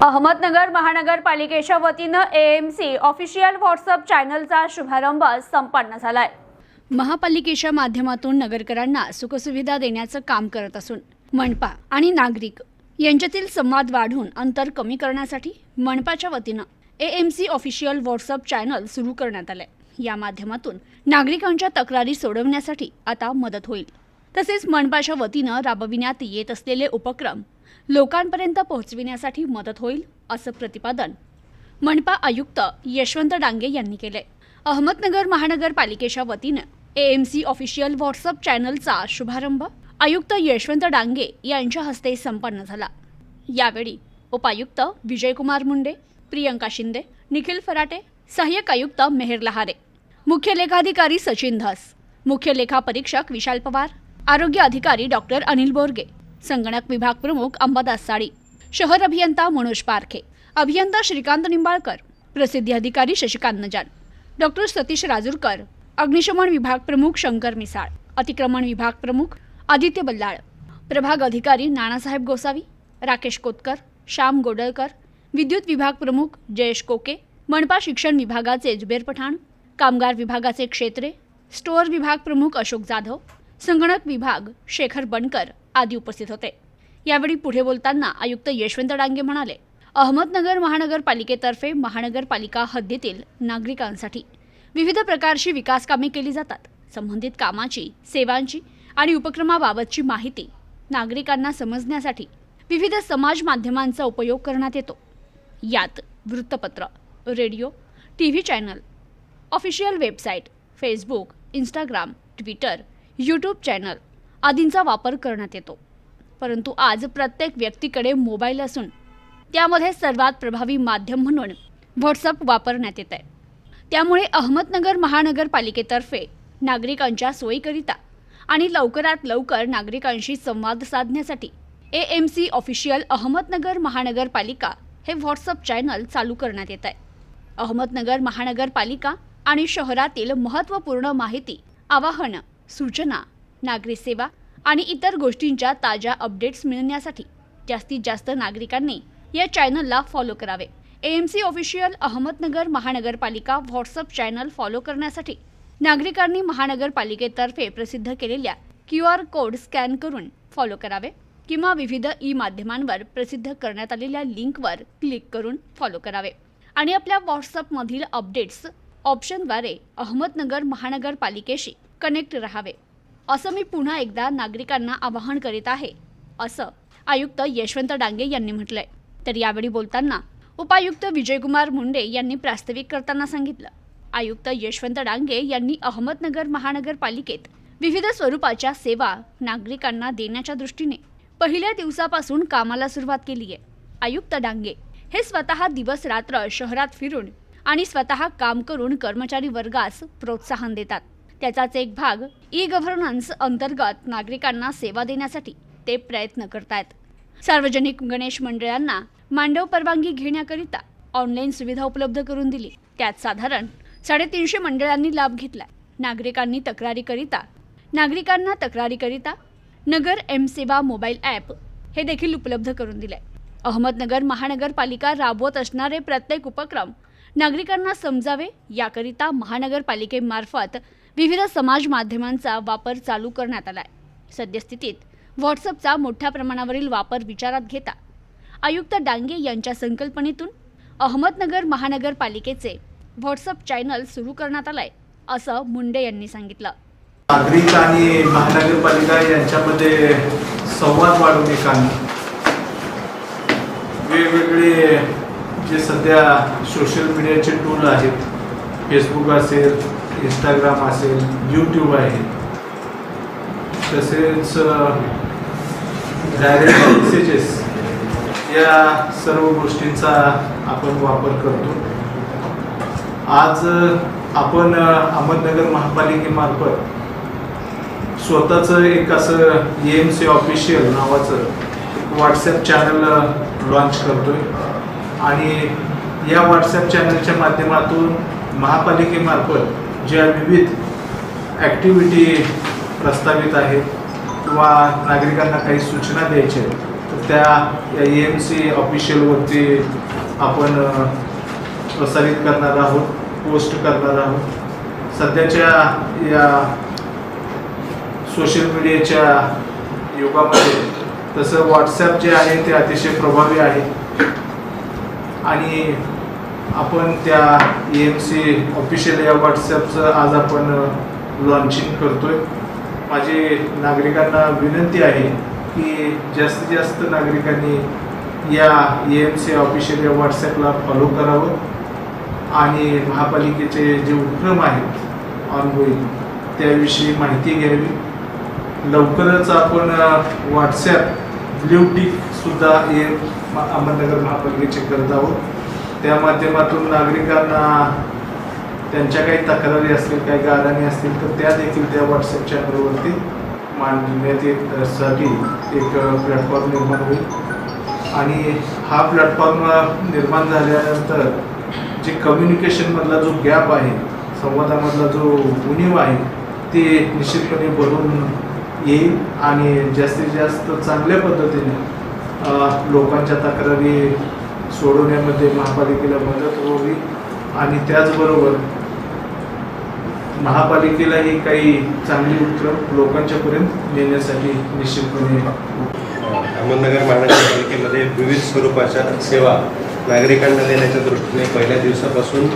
अहमदनगर महानगरपालिकेच्या वतीनं AMC official WhatsApp चॅनलचा शुभारंभ संपन्न झालाय. महापालिकेच्या माध्यमातून नगरकरांना सुखसुविधा देण्याचं काम करत असून मनपा आणि नागरिक यांच्यातील संवाद वाढून अंतर कमी करण्यासाठी मनपाच्या वतीनं एएमसी ऑफिशियल व्हॉट्सअप चॅनल सुरू करण्यात आलंय. या माध्यमातून नागरिकांच्या तक्रारी सोडवण्यासाठी आता मदत होईल. तसेच मनपाच्या वतीनं राबविण्यात येत असलेले उपक्रम लोकांपर्यंत पोहोचविण्यासाठी मदत होईल असं प्रतिपादन मनपा आयुक्त यशवंत डांगे यांनी केले अहमदनगर महानगरपालिकेच्या वतीनं एएमसी ऑफिशियल व्हॉट्सअप चॅनलचा शुभारंभ आयुक्त यशवंत डांगे यांच्या हस्ते संपन्न झाला. यावेळी उपायुक्त विजयकुमार मुंडे प्रियंका शिंदे निखिल फराटे सहाय्यक आयुक्त मेहर लहारे मुख्य लेखाधिकारी सचिन धस मुख्य लेखा परीक्षक विशाल पवार आरोग्य अधिकारी डॉक्टर अनिल बोरगे संगणक विभाग प्रमुख अंबादास साळी शहर अभियंता मनोज पारखे अभियंता श्रीकांत निंबाळकर प्रसिद्धी अधिकारी शशिकांत नजान डॉक्टर सतीश राजूरकर अग्निशमन विभाग प्रमुख शंकर मिसाळ अतिक्रमण विभाग प्रमुख आदित्य बल्लाळ प्रभाग अधिकारी नानासाहेब गोसावी राकेश कोतकर श्याम गोडलकर विद्युत विभाग प्रमुख जयेश कोके मनपा शिक्षण विभागाचे जुबेर पठाण कामगार विभागाचे क्षेत्रे स्टोअर विभाग प्रमुख अशोक जाधव संगणक विभाग शेखर बनकर आदी उपस्थित होते. यावेळी पुढे बोलताना आयुक्त यशवंत डांगे म्हणाले अहमदनगर महानगरपालिकेतर्फे महानगरपालिका हद्दीतील नागरिकांसाठी विविध प्रकारची विकास कामे केली जातात. संबंधित कामाची सेवांची आणि उपक्रमाबाबतची माहिती नागरिकांना समजण्यासाठी विविध समाज माध्यमांचा उपयोग करण्यात येतो. यात वृत्तपत्र radio T V channel official website Facebook Instagram Twitter YouTube channel आदींचा वापर करण्यात येतो. परंतु आज प्रत्येक व्यक्तीकडे मोबाईल असून त्यामध्ये सर्वात प्रभावी माध्यम म्हणून व्हॉट्सअप वापरण्यात येत आहे. त्यामुळे अहमदनगर महानगरपालिकेतर्फे नागरिकांच्या सोयीकरिता आणि लवकरात लवकर नागरिकांशी संवाद साधण्यासाठी A M C official Ahmednagar महानगरपालिका हे व्हॉट्सअप चॅनल चालू करण्यात येत आहे. अहमदनगर महानगरपालिका आणि शहरातील महत्त्वपूर्ण माहिती आवाहनं सूचना नागरी सेवा आणि इतर गोष्टींच्या ताज्या अपडेट्स मिळण्यासाठी जास्तीत जास्त नागरिकांनी या चॅनलला फॉलो करावे. A M C official Ahmednagar महानगरपालिका व्हॉट्सअप चॅनल फॉलो करण्यासाठी नागरिकांनी महानगरपालिकेतर्फे प्रसिद्ध केलेल्या क्यू आर कोड स्कॅन करून फॉलो करावे किंवा विविध ई माध्यमांवर प्रसिद्ध करण्यात आलेल्या लिंकवर क्लिक करून फॉलो करावे. आणि आपल्या व्हॉट्सअपमधील अपडेट्स ऑप्शनद्वारे अहमदनगर महानगरपालिकेशी कनेक्ट राहावे. असं मी पुन्हा एकदा नागरिकांना आवाहन करीत आहे असं आयुक्त यशवंत डांगे यांनी म्हटलंय. तर यावेळी बोलताना उपायुक्त विजयकुमार मुंडे यांनी प्रास्ताविक करताना सांगितलं. आयुक्त यशवंत डांगे यांनी अहमदनगर महानगरपालिकेत विविध स्वरूपाच्या सेवा नागरिकांना देण्याच्या दृष्टीने पहिल्या दिवसापासून कामाला सुरुवात केली आहे आयुक्त डांगे हे स्वतः दिवस रात्र शहरात फिरून आणि स्वतः काम करून कर्मचारी वर्गास प्रोत्साहन देतात. त्याचाच एक भाग ई गव्हर्नन्स अंतर्गत नागरिकांना सेवा देण्यासाठी ते प्रयत्न करतायत. सार्वजनिक गणेश मंडळांना मांडव परवानगी घेण्याकरिता ऑनलाईन सुविधा उपलब्ध करून दिली. त्यात साधारण साडेतीनशे मंडळांनी लाभ घेतला नागरिकांनी तक्रारीकरिता नागरिकांना तक्रारीकरिता Nagar M Seva mobile app हे देखील उपलब्ध करून दिले अहमदनगर महानगरपालिका राबवत असणारे प्रत्येक उपक्रम नागरिकांना समजावे याकरिता महानगरपालिकेमार्फत विविध समाज माध्यमांचा वापर चालू करण्यात आलाय. सद्यस्थितीत व्हॉट्सअपचा मोठ्या प्रमाणावरील वापर विचारात घेता आयुक्त डांगे यांच्या संकल्पनेतून अहमदनगर महानगरपालिकेचे व्हॉट्सअप चॅनल सुरू करण्यात आलाय असं मुंडे यांनी सांगितलं. नागरिक आणि महानगरपालिका यांच्यामध्ये संवाद वाढवणे काम वेगवेगळे जे सध्या सोशल मीडियाचे टूल आहेत फेसबुक असेल इंस्टाग्राम असेल यूट्यूब आहे. तसेच डायरेक्ट मेसेजेस या सर्व गोष्टींचा आपण वापर करतो. आज आपण अहमदनगर महापालिकेमार्फत स्वतःचं एक असं ए एम सी ऑफिशियल नावाचं व्हॉट्सॲप चॅनल लॉन्च करतोय. आणि या व्हॉट्सॲप चॅनलच्या माध्यमातून महापालिकेमार्फत ज्या विविध ॲक्टिव्हिटी प्रस्तावित आहेत किंवा नागरिकांना काही सूचना द्यायच्या आहेत तर त्या ए एम सी ऑफिशियलवरती आपण प्रसारित करणार आहोत पोस्ट करणार आहोत. सध्याच्या या सोशल मीडियाच्या युगामध्ये तसं व्हॉट्सॲप जे आहे ते अतिशय प्रभावी आहे. आणि आपण त्या ए एम सी ऑफिशियल या व्हॉट्सॲपचं आज आपण लॉन्चिंग करतोय. माझी नागरिकांना विनंती आहे की जास्तीत जास्त नागरिकांनी या ए एम सी ऑफिशियल या व्हॉट्सॲपला फॉलो करावं. आणि महापालिकेचे जे उपक्रम आहेत ऑनगोईंग त्याविषयी माहिती घ्यावी. लवकरच आपण व्हॉट्सॲप ब्ल्यू टिकसुद्धा हे अहमदनगर महापालिकेचे करत आहोत. त्या माध्यमातून नागरिकांना त्यांच्या काही तक्रारी असतील काही गाराणी असतील तर त्या देखील त्या व्हॉट्सअप चॅनलवरती मांडण्यात येत एक प्लॅटफॉर्म निर्माण होईल. आणि हा प्लॅटफॉर्म निर्माण झाल्यानंतर जे कम्युनिकेशनमधला जो गॅप आहे संवादामधला जो उणीव आहे ते निश्चितपणे भरून येईल आणि जास्तीत जास्त चांगल्या पद्धतीने लोकांच्या तक्रारी सोडवण्यामध्ये महापालिकेला मदत होवी आणि त्याचबरोबर महापालिकेलाही काही चांगली उपक्रम लोकांच्यापर्यंत नेण्यासाठी निश्चितपणे अहमदनगर महानगरपालिकेमध्ये विविध स्वरूपाच्या सेवा नागरिकांना देण्याच्या दृष्टीने पहिल्या दिवसापासून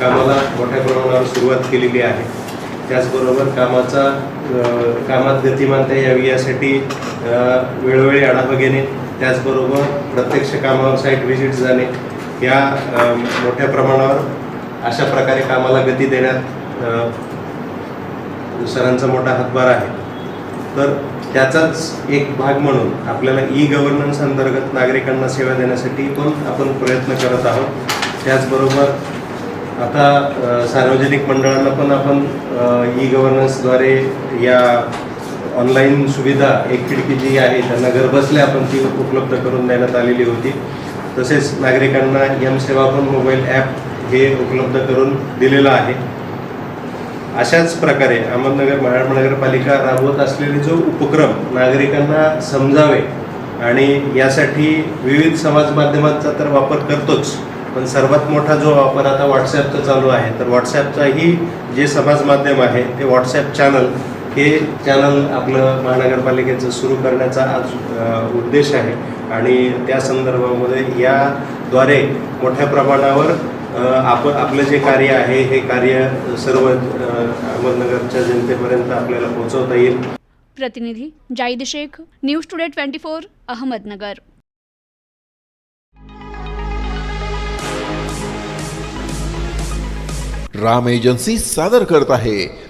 कामाला मोठ्या प्रमाणावर सुरुवात केलेली आहे. त्याचबरोबर कामाचा कामात गतिमानता यावी यासाठी वेळोवेळी आढावा घेणे त्याचबरोबर प्रत्यक्ष कामावर साईट व्हिजिट जाणे या मोठ्या प्रमाणावर अशा प्रकारे कामाला गती देण्यात सरांचा मोठा हातभार आहे. तर त्याचाच एक भाग म्हणून आपल्याला ई गव्हर्नन्स अंतर्गत नागरिकांना सेवा देण्यासाठी पण आपण प्रयत्न करत आहोत. त्याचबरोबर आता सार्वजनिक मंडळांना पण आपण ई गव्हर्नन्सद्वारे या ऑनलाईन सुविधा एक खिडकी जी आहे त्यांना घरबसल्या आपण ती उपलब्ध करून देण्यात आलेली होती. तसेच नागरिकांना यम सेवा पण मोबाईल ॲप हे उपलब्ध करून दिलेलं आहे. अशाच प्रकारे अहमदनगर महानगरपालिका राबवत असलेले जो उपक्रम नागरिकांना समजावे आणि यासाठी विविध समाज माध्यमांचा तर वापर करतोच पण सर्वात मोठा जो वापर आता व्हॉट्सॲपचा चालू आहे तर व्हॉट्सॲपचाही जे समाज माध्यम आहे ते व्हॉट्सॲप चॅनल हे चॅनल आपलं महानगरपालिकेचं सुरू करण्याचा आज उद्देश आहे. आणि त्या संदर्भामध्ये याद्वारे मोठ्या प्रमाणावर आप आपलं जे कार्य आहे हे कार्य सर्व अहमदनगरच्या जनतेपर्यंत आपल्याला पोहोचवता येईल. प्रतिनिधी Zaid Shaikh news today twenty four Ahmednagar. Ram agency सादर करत आहे.